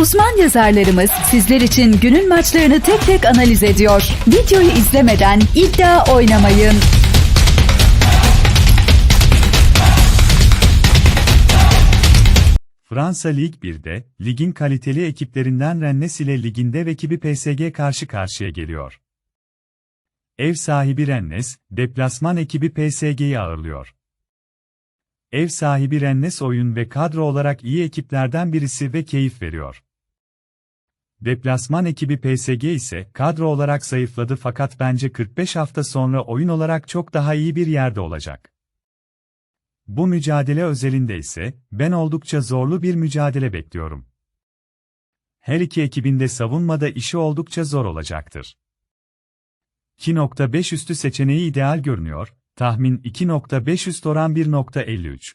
Uzman yazarlarımız sizler için günün maçlarını tek tek analiz ediyor. Videoyu izlemeden iddia oynamayın. Fransa Lig 1'de, ligin kaliteli ekiplerinden Rennes ile liginde rakibi PSG karşı karşıya geliyor. Ev sahibi Rennes, deplasman ekibi PSG'yi ağırlıyor. Ev sahibi Rennes oyun ve kadro olarak iyi ekiplerden birisi ve keyif veriyor. Deplasman ekibi PSG ise kadro olarak zayıfladı fakat bence 45 hafta sonra oyun olarak çok daha iyi bir yerde olacak. Bu mücadele özelinde ise ben oldukça zorlu bir mücadele bekliyorum. Her iki ekibin de savunmada işi oldukça zor olacaktır. 2.5 üstü seçeneği ideal görünüyor, tahmin 2.5 üst oran 1.53.